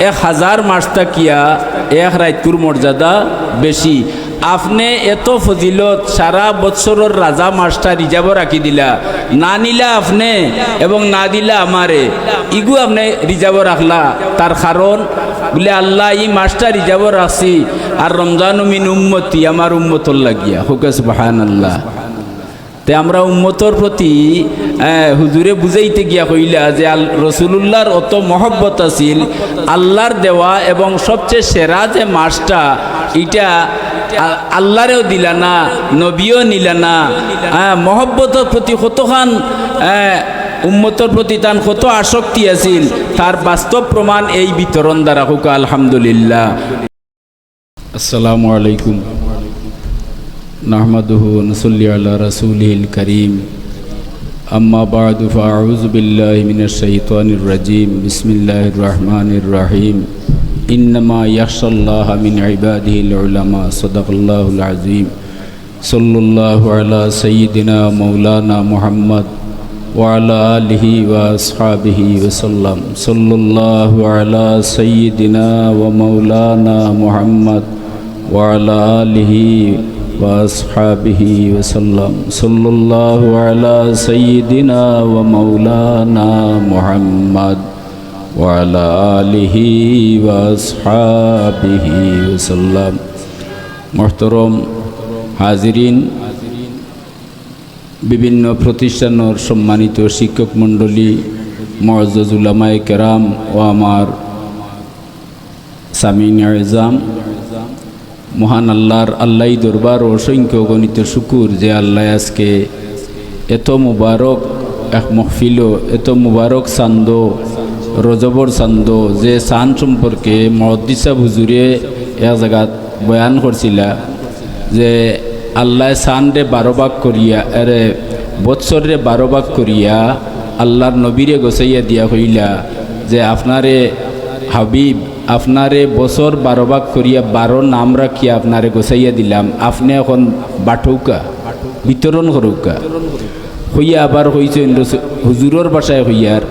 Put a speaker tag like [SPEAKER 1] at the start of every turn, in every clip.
[SPEAKER 1] এক হাজার মাসটা কিয়া এক রাইতকুর মর্যাদা বেশি। আপনি এত ফজিলত সারা বৎসরের রাজা মাসটা রিজার্ভ রাখি দিলা। না নিলা আপনি এবং না দিলা আমারে। ইগু আপনি রিজার্ভ রাখলা। তার কারণ বলে, আল্লাহ ই মাসটা রিজার্ভ রাখছি। আর রমজান মিন উম্মতি, আমার উম্মতর লাগিয়া। হুকে সুবাহান আল্লাহ তে আমরা উম্মতর প্রতি হুজুরে বুঝাইতে গিয়া কইলা যে আল রসুল্লাহর অত মহব্বত আছিল, আল্লাহর দেওয়া এবং সবচেয়ে সেরা যে মাসটা, এটা আল্লাহরেও দিলানা নবীও নিলা না। হ্যাঁ মহব্বতর প্রতি কতখান উম্মতর প্রতি তান কত আসক্তি আছিল, তার বাস্তব প্রমাণ এই বিতরণ দ্বারা হোক, আলহামদুলিল্লাহ। আসসালামু আলাইকুম। নাহমাদুহ নসুল্লি আল্লাহ রসুলিল করিম। أما بعد فأعوذ بالله من الشيطان الرجيم. بسم الله الرحمن الرحيم. إنما يخشى الله من عباده العلماء. صدق الله العظيم. صلى الله على سيدنا مولانا محمد وعلى آله وأصحابه وسلم. صلى الله على سيدنا ومولانا محمد وعلى آله وأصحابه وسلم صلى الله على سيدنا ومولانا محمد وعلى آله وأصحابه وسلم محترم হাজিরিন বিভিন্ন প্রতিষ্ঠানের সম্মানিত শিক্ষক মণ্ডলী মজুলামায় কেরাম ও আমার সামিন এজাম মহান আল্লাহর আল্লাহ দরবার অসংখ্য গণিত শুকুর যে আল্লাহ আজকে এত মুবারক এক মহফিল এত মুবারক চান্দ, রজবর চান্দ, যে চান সম্পর্কে মহদ্দিসা হুজুরে এক জায়গাত বয়ান করছিলা, যে আল্লাহ চান্দে বারো ভাগ করিয়া এরে বৎসরে বারো ভাগ করিয়া আল্লাহর নবীরে গোসাইয়া দিয়া হইলা, যে আপনারে হাবিব আপনারে বছর বারো ভাগ করিয়া বারো নাম রাখিয়া আপনারে গোসাইয়া দিলাম। আপনি এখন বাঠৌকা বিতরণ করুকা হইয়া আবার হইছেন রসু- হুজুরর বাসায় হইয়ার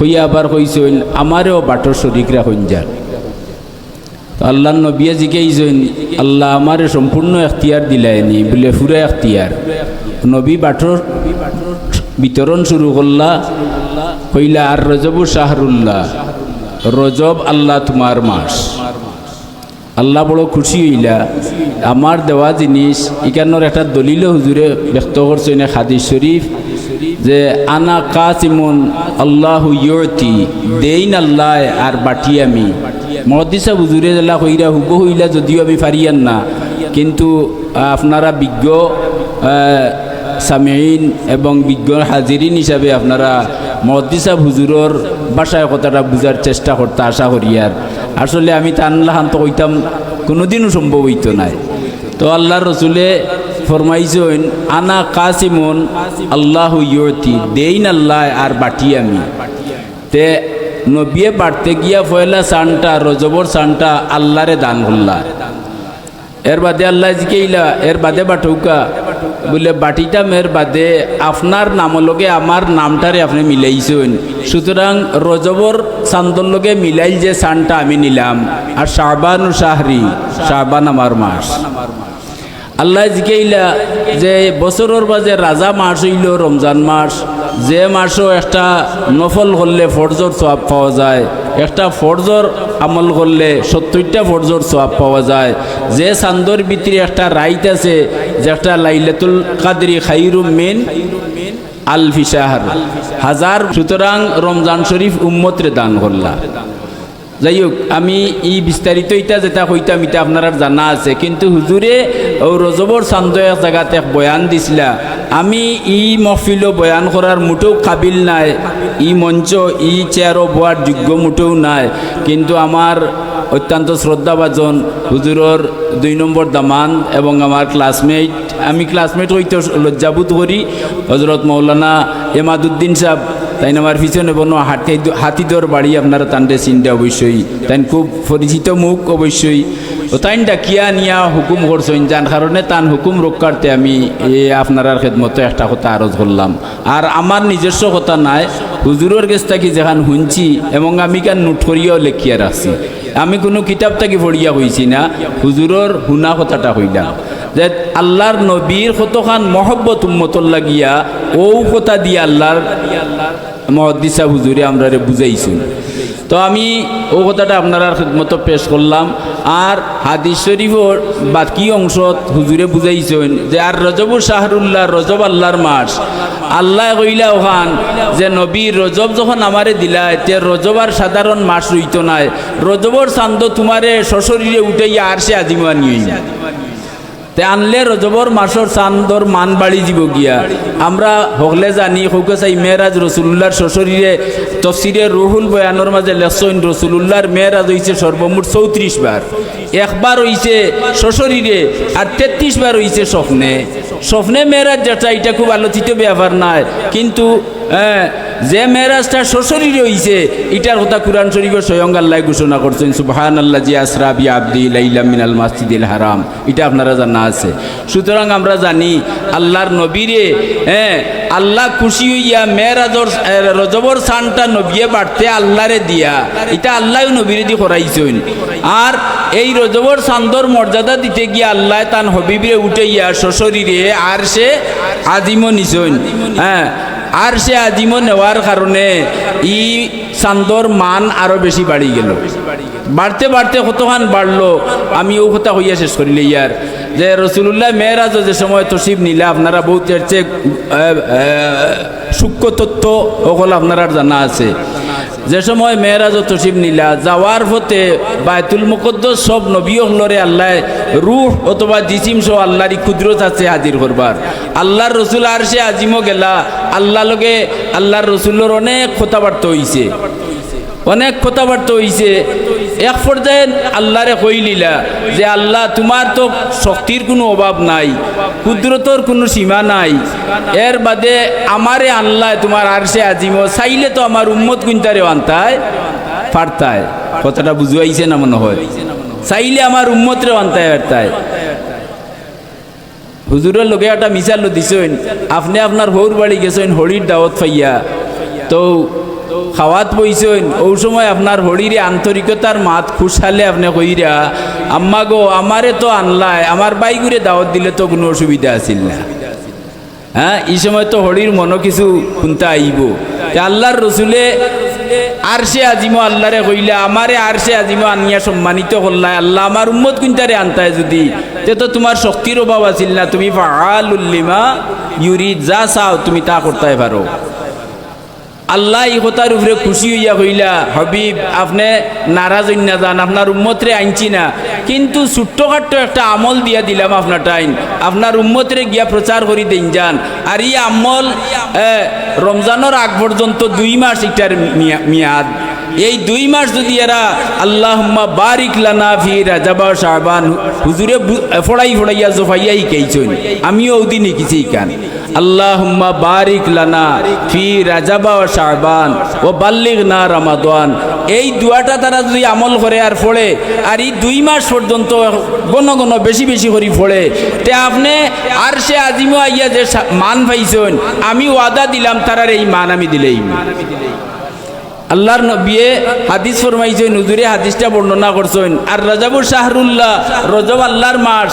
[SPEAKER 1] হইয়া আবার হইছেন আমারও বাটর শরিকরা হইজার তো আল্লাহ নবিয়া জিজ্ঞাইছেন আল্লাহ আমারে সম্পূর্ণ এখতিয়ার দিলাইনি বলে ফুরে এখতিয়ার নবী বাটর বিতরণ শুরু করলা হইলা আর রজবু শাহরুল্লাহ রজব আল্লাহ তোমার মাস। আল্লাহ বড় খুশি হইলা। আমার দেওয়া জিনিস ইকানোর একটা দলিল হুজুরে ব্যক্ত করছেন হাদিস শরীফ, যে আনা কাসিমুন আল্লাহ ইয়তি, দেইন আল্লাহ আর বাটি আমি। মহদিসা হুজুরে জেলা হইরা হুব হইলা যদিও আমি পারিয়ান না। কিন্তু আপনারা বিজ্ঞ সামিন এবং বিজ্ঞ হাজিরিন হিসাবে আপনারা মহদিসা হুজুরর বাসায় কথাটা বুঝার চেষ্টা করতে আশা করি আর। আসলে আমি তানলাহান তো কইতাম, কোনোদিনও সম্ভব হইতো নাই। তো আল্লাহর রসুলে ফরমাইছেন, আনা কাসিমন আল্লাহ ইয়তি, দেইন আল্লাহ আর বাটি আমি। তে নবিয়ে বাড়তে গিয়া ফয়লা সানটা, রজবর সানটা আল্লাহরে দান করলা। এর বাদে আল্লাহ জিকেইলা এর বাদে বাটৌকা বলে, বাটিটা মের বাদে, আপনার নামলগে আমার নামটারে আপনি মিলাইছেন। সুতরাং রজবর চান্দর লগে মিলাইল যে চানটা আমি নিলাম। আর শাহবান শাহরি শাহবান আমার মাস। আল্লাহ জিকেইলা যে বছরের বাজে রাজা মাস হইল রমজান মাস। যে মাসও একটা নফল করলে ফরজর সোয়াব পাওয়া যায়, একটা ফরজর আমল করলে সত্তরটা ফরজর সোয়াব পাওয়া যায়। যে চান্দর ভিতরে একটা রাইত আছে, যে একটা লাইলাতুল কাদরি খাইরুম মেন আল ফিসাহার হাজার সুতরাং রমজান শরীফ উম্মতরে দান করলা। যাই হোক আমি ই বিস্তারিত ইটা যেটা হইতাম ইটা আপনার জানা আছে, কিন্তু হুজুরে ও রজবর জায়গাতে এক বয়ান দিছিলা আমি ই মহফিল বয়ান করার মোটেও কাবিল নাই। ই মঞ্চ, ই চেয়ারও বোয়ার যোগ্য মোটেও নাই। কিন্তু আমার অত্যন্ত শ্রদ্ধাভাজন হুজুরর দুই নম্বর দামান এবং আমার ক্লাসমেট আমি ক্লাসমেট হইতে লজ্জাবোধ করি হজরত মৌলানা এমাদুদ্দিন সাহেব তাই আমার পিছনে বনো হাতি হাতিদর বাড়ি আপনারা তান্ডে চিন্তা অবশ্যই তাই খুব পরিচিত মুখ অবশ্যই ও তাইন ডাকিয়া নিয়া হুকুম করছেন যার কারণে তান হুকুম রক্ষার্থে আমি এ আপনার খেদমতো একটা কথা আরজ করলাম। আর আমার নিজস্ব কথা নাই, হুজুরের কাছ থেকে যেখান শুনছি এবং আমি কেন নোট করিয়াও লেখিয়া রাখছি। আমি কোনো কিতাব থাকি পড়িয়া হইছি না, হুজুরের শুনা কথাটা হইলাম। যে আল্লাহর নবীর কতখান মহব্বত উম্মতর লাগিয়া ও কথা দিয়ে আল্লাহর মহদ্দিসা হুজুরে আমরা বুঝাইছি। তো আমি ও কথাটা আপনার মতো পেশ করলাম। আর হাদিস শরীফর বাকি অংশ হুজুরে বুঝাইছেন যে, আর রজব শাহরুল্লাহ, রজব আল্লাহর মাস। আল্লাহ কইলা ওখান যে, নবী রজব যখন আমারে দিলা তে রজব আর সাধারণ মাস রইত নাই। রজবর চান্দ তোমারে সশরীরে উঠাইয়া আর সে আজিমা নিয়ে তে আনলে রজবর মাসর চান্দর মান বাড়ি যাব গিয়া। আমরা হকলে জানি হৌকে চাই মেয়েরাজ রসুল্লাহর শ্বশরীরে তফসিরে রুহুল বয়ানোর মাঝে লেসইন রসুল্লাহর মেয়েরাজ হইছে সর্বমোট চৌত্রিশ বার একবার হইছে শ্বশরীরে আর তেত্রিশ বার হইছে স্বপ্নে। স্বপ্নে মেয়েরাজ যেটা এটা খুব আলোচিত ব্যাপার নাই। কিন্তু হ্যাঁ, যে মেয়েরাজটা শ্বশরীরে হইছে এটার কথা কোরআন শরীফের স্বয়ং আল্লাহ ঘোষণা করছেন সুবাহান আল্লাহ জি আসরাবি আব্দি লাইলা মিনাল মাসজিদিল হারাম। এটা আপনারা জানা আছে। সুতরাং আমরা জানি আল্লাহর নবীরে হ্যাঁ আল্লাহ খুশি হইয়া মেয়েরাজর রজবর সানটা নবিয়ে বাড়তে আল্লাহরে দিয়া এটা আল্লাহ নবীরে দি করাইছেন। আর এই রজবর সান্দর মর্যাদা দিতে গিয়ে আল্লাহ তান হবিবরে উঠাইয়া শ্বশরীরে আর সে আজিম নিছেন। হ্যাঁ আর সে আজিমও নেওয়ার কারণে ই চান্দর মান আরও বেশি বাড়ি গেল। বাড়তে বাড়তে কতখান বাড়লো আমি ও কথা হইয়া শেষ করিলে ইয়ার যে রসুল্লাহ মেয়েরাজ যে সময় তসিব নিলে, আপনারা বহুত চেয়ে সূক্ষ্ম তত্ত্ব সকল আপনারা জানা আছে। যে সময় মেয়েরাজ তসিব নিলা, যাওয়ার পথে বায়তুল মুকদ্দস সব নবী হলরে আল্লাহ, রুহ অথবা জিসিম সহ আল্লাহরই ক্ষুদ্রত আছে হাজির করবার। আল্লাহর রসুল আর সে আজিমও গেলা, আল্লাহ লগে আল্লাহর রসুলের অনেক কথাবার্তা হইছে। অনেক কথাবার্তা হইছে। এক পর্যায়ে আল্লাহরে কইলিলা যে আল্লাহ, তোমার তো শক্তির কোনো অভাব নাই, কুদরতর কোনো সীমা নাই। এর বাদে আমারে আল্লাহ তোমার আর সে আজিম, চাইলে তো আমার উম্মত কুইন্তারে আনতায়, পারতায়। কথাটা বুঝাইছে না মনে হয়? চাইলে আমার উম্মতরে আনতায়, পারতায়। হুজুরের লোকে একটা মিশাল দিছেন, আপনি আপনার হৌর বাড়ি গেছেন হরির দাওয়াত পাইয়া। তো খাওয়াত বইছেন ওই সময় আপনার হরিরে আন্তরিকতার মাত খুশালে আপনি কইরা, আম্মা গো আমারে তো আনলাই আমার বাইগুরে দাওয়াত দিলে তো কোনো অসুবিধা আছিল না। হ্যাঁ এই সময় তো হরির মনো কিছু শুনতে আইব আল্লাহর রসুলে আর সে আজিম আল্লাহরে কইলে আমারে আর সে আজিম আনিয়া সম্মানিত করলাই আল্লাহ আমার উম্মত কুইন্তারে আনতায় যদি, তে তো তোমার শক্তির অভাব আছিল না, তুমি ফাআলুল্লিমা ইউরি যা চাও তুমি তা করতে পারো আল্লাহ ইহতার উপরে খুশি হইয়া হইলা হবিব, আপনি নারাজ না যান আপনার উম্মতরে আনছি না। কিন্তু ছোট্ট ছোট্টখাট্ট একটা আমল দিয়া দিলাম আপনার টাইম আপনার উম্মতরে গিয়া প্রচার করি দিন যান আর ই আমল রমজানের আগ পর্যন্ত দুই মাস এটার মিয়াদ। এই দুই মাস যদি এরা আল্লাহ বারিক লানা ফি রাজাবা শাহবান হুজুরে ফড়াই ফড়াইয়া জোফাইয়াই কেইছন আমিও ওদিন কিছু কান আল্লাহুম্মা বারিক লানা ফি রাজাবা ও ও বাল্লিক না রামাদান। এই দুয়াটা তারা যদি আমল করে আর ফোড়ে, আর এই দুই মাস পর্যন্ত গণ গণ বেশি বেশি করে ফোড়ে, তে আপনি আর সে আজিমো আইয়া যে মান পাইছেন, আমি ওয়াদা দিলাম তারার এই মান আমি দিলেই। আল্লাহর নবিয়ে হাদিস ফরমাইছেন হুজুরে হাদিসটা বর্ণনা করছেন। আর রাজাবুর শাহরুল্লাহ, রজব আল্লাহর মাস।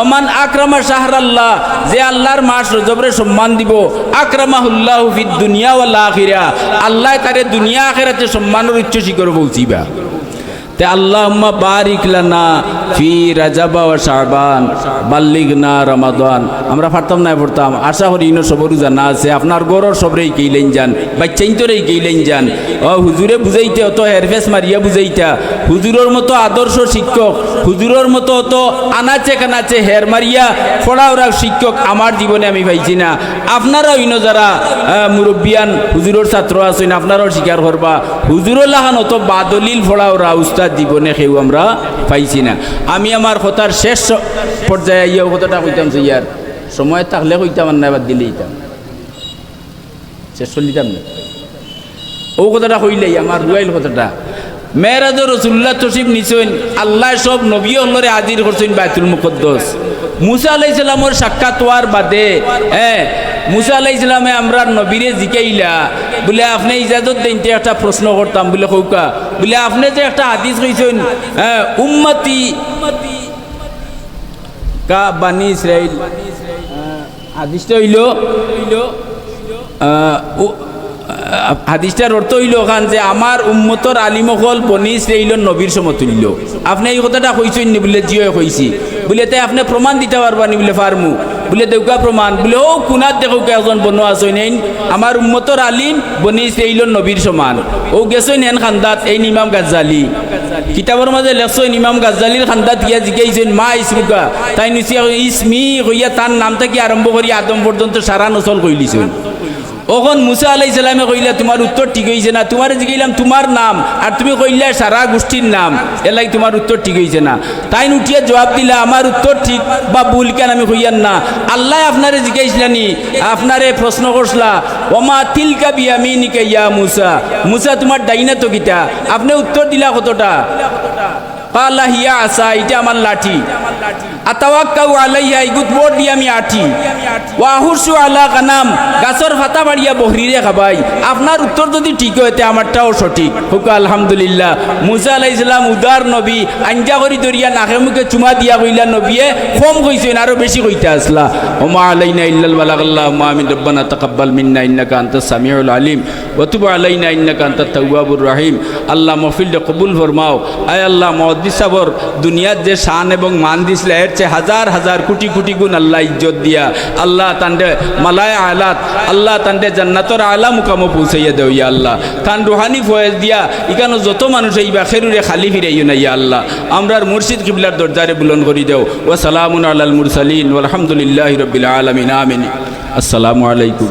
[SPEAKER 1] ওমান আকরামা শাহরাল্লাহ, যে আল্লাহর মাস রজবরে সম্মান দিব। আকরামাহুল্লাহ দুনিয়া ওয়াল আখিরা। আল্লাহ তারে দুনিয়া আখেরাতে সম্মানের উচ্চ শিখর পৌঁছিবা। তে আল্লাহুম্মা বারিক লানা ফি রাজাবা ওয়া শাবান, বাল্লিগনা রমাদান। আমরা পারতাম না, পড়তাম। আশা করি ইনো সবরু জানা আছে, আপনার গরর সবরেই গেইলেন যান বাচ্চাইন তোরেই গেইলেন যান। ও হুজুরে বুঝাইতে অত হেরফেস মারিয়া বুঝাইতা, হুজুরের মতো আদর্শ শিক্ষক, হুজুরের মতো অত আনাচে কানাচে হের মারিয়া ফড়াওরা শিক্ষক আমার জীবনে আমি পাইছি না। আপনারাও ইনো যারা মুরব্বিয়ান, হুজুরের ছাত্র আছেন, আপনারাও স্বীকার করবা। লাহান অত বাদলিল ফড়াওরা উস্তাদ জীবনে সেও আমরা পাইছি না। আমি আমার কথার শেষ পর্যায়ে ইয়ে কথাটা কইতাম যে ইয়ার সময় থাকলে কইতাম আর না এবার দিলে দিতাম শেষ চলিতাম না? ও কথাটা কইলেই আমার রুয়াইল কথাটা। মেয়েরাজ রসুল্লাহ তসিফ নিছেন আল্লাহ সব নবী হলরে হাজির করছেন বাইতুল মুকদ্দস মুসা আলাই ইসলামর সাক্ষাৎ হওয়ার বাদে হ্যাঁ মুসা আলাই ইসলামে আমরা নবীরে জিকাইলা, বলে আপনি ইজাজত দিনতে একটা প্রশ্ন করতাম, বলে কৌকা, বলে আপনি যে একটা হাদিস কইছেন উম্মতি, কা বানি ইসরাইল হাদিসটা হইল হাদিসটার অর্থ হইল ওখান যে আমার উম্মতর আলিমকল বনিস রইল নবীর সমতুল্য আপনি এই কথাটা কইছেন বলে জিও কইছি। বলে তাই আপনি প্রমাণ দিতে পারবানি বলে ফার্মু। বলে দেউকা প্রমাণ, বলে, ও কুনাত দেখো একজন বনো আছে নেই আমার উম্মতর আলিম বনি রইল নবীর সমান। ও গেছই হেন খান্দাত এই নিমাম গাজ্জালি। কিতাবর মাঝে লেখছেন নিমাম গাজ্জালির খান্দাত গিয়া জিগাইছেন মা ইসমুকা তাই নিশ্চয় ইসমি হইয়া তার নাম থেকে আরম্ভ করি আদম পর্যন্ত সারা নচল কইলিছেন ওখন মুসা আলাই সালামে কইলা, তোমার উত্তর ঠিক হয়েছে না। তোমার জিগাইলাম তোমার নাম। আর তুমি কইলা, সারা গোষ্ঠীর নাম। এলাই তোমার উত্তর ঠিক হয়েছে না। তাই উঠিয়া জবাব দিলা, আমার উত্তর ঠিক বা ভুল কেন আমি কইয়ান না? আল্লাহ আপনারে জিগাইছিলানি আপনারে প্রশ্ন করছলা, ওমা তিলকা বিয়ামিনিকা ইয়া মুসা? মুসা, তোমার ডাইনা তো কিতা? আপনি উত্তর দিলা কতটা? পাল্লা হিয়া আসা, এটা আমার লাঠি। আতাওয়াক্কাউ আলাইহা ইগুত বোর্ড দিয়ে আমি আঠি। ওয়াহুরসু আলা কানাম গাছর ফাতা বাড়িয়া বহরিরে খাবাই। আপনার উত্তর যদি ঠিক হইতে আমারটাও সঠিক। হুক আলহামদুলিল্লাহ। মুসা আলাই ইসলাম উদার নবী, আঞ্জা করি দরিয়া নাকে মুখে চুমা দিয়া কইলা নবীয়ে কম কইছেন, আরও বেশি কইতে আসলা। ওমা আলাইনা ইল্লাল বালাগাল্লাহ মা আমিন, রব্বানা তাকাব্বাল মিন্না, ইন্নাকা আনতাস সামিউল আলিম। ওয়া তুব আলাইনা, ইন্নাকা আনতাত তাওয়াবুর রহিম। আল্লাহ মহফিলটা কবুল ফরমাও। আয় আল্লাহ, মহদ্দিস সাবর দুনিয়ার যে শান এবং মান দিছিল এর চেয়ে হাজার হাজার কোটি কোটি গুণ আল্লাহ ইজ্জত দিয়া। আল্লাহ তান্ডে মালায় আলাত, আল্লাহ তান্ডে জান্নাতর আলা মুকামো পৌঁছাইয়া দেও ইয়া আল্লাহ। তান রুহানি ফয়েজ দিয়া ইকানো যত মানুষ এই বাখেরুরে খালি ফিরাইও না ইয়া আল্লাহ। আমরার মুর্শিদ কিবলার দরজারে বুলন করি দেও। ও সালামুন আলাল মুরসালিন আলহামদুলিল্লাহ রবিল আলমিন, আমিন। আসসালামু আলাইকুম।